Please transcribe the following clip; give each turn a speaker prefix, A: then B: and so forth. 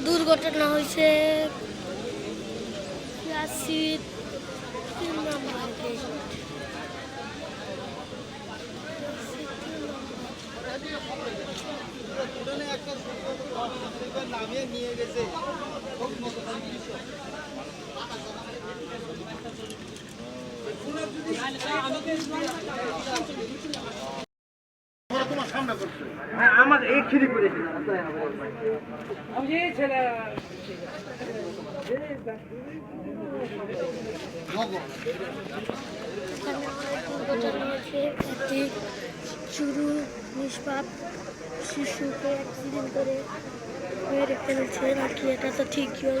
A: দুর্ঘটনা হয়েছে
B: নিয়ে গেছে
C: আমার এই
A: একটি চুরু নিষ্পাপ শিশুকে অ্যাক্সিডেন্ট করে মেরে ফেলছে নাকি এটা তো ঠিক হয়ে